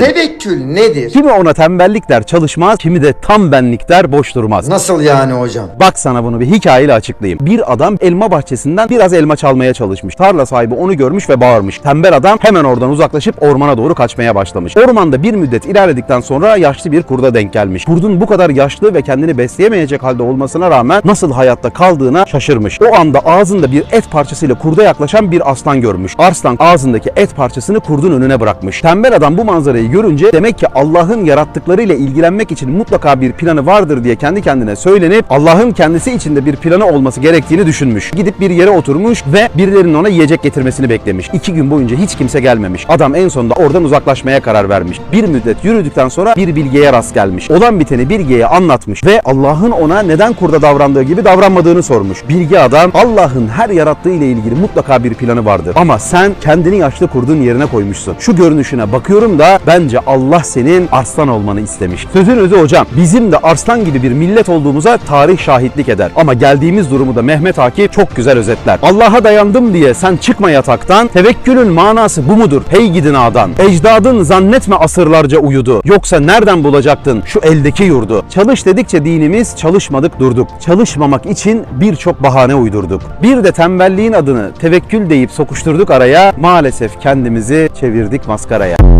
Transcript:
Tevekkül nedir? Kimi ona tembellik der çalışmaz, kimi de tam benlik der boş durmaz. Nasıl yani hocam? Bak sana bunu bir hikayeyle açıklayayım. Bir adam elma bahçesinden biraz elma çalmaya çalışmış. Tarla sahibi onu görmüş ve bağırmış. Tembel adam hemen oradan uzaklaşıp ormana doğru kaçmaya başlamış. Ormanda bir müddet ilerledikten sonra yaşlı bir kurda denk gelmiş. Kurdun bu kadar yaşlı ve kendini besleyemeyecek halde olmasına rağmen nasıl hayatta kaldığına şaşırmış. O anda ağzında bir et parçasıyla kurda yaklaşan bir aslan görmüş. Arslan ağzındaki et parçasını kurdun önüne bırakmış. Tembel adam bu manzarayı görünce demek ki Allah'ın yarattıklarıyla ilgilenmek için mutlaka bir planı vardır diye kendi kendine söylenip Allah'ın kendisi içinde bir planı olması gerektiğini düşünmüş. Gidip bir yere oturmuş ve birilerinin ona yiyecek getirmesini beklemiş. İki gün boyunca hiç kimse gelmemiş. Adam en sonunda oradan uzaklaşmaya karar vermiş. Bir müddet yürüdükten sonra bir bilgeye rast gelmiş. Olan biteni bilgeye anlatmış ve Allah'ın ona neden kurda davrandığı gibi davranmadığını sormuş. Bilgi adam Allah'ın her yarattığı ile ilgili mutlaka bir planı vardır. Ama sen kendini yaşlı kurdun yerine koymuşsun. Şu görünüşüne bakıyorum da bence Allah senin arslan olmanı istemiş. Sözün özü hocam bizim de arslan gibi bir millet olduğumuza tarih şahitlik eder. Ama geldiğimiz durumu da Mehmet Akif çok güzel özetler. Allah'a dayandım diye sen çıkma yataktan. Tevekkülün manası bu mudur? Hey gidin ağdan. Ecdadın zannetme asırlarca uyudu. Yoksa nereden bulacaktın şu eldeki yurdu? Çalış dedikçe dinimiz çalışmadık durduk. Çalışmamak için birçok bahane uydurduk. Bir de tembelliğin adını tevekkül deyip sokuşturduk araya. Maalesef kendimizi çevirdik maskaraya.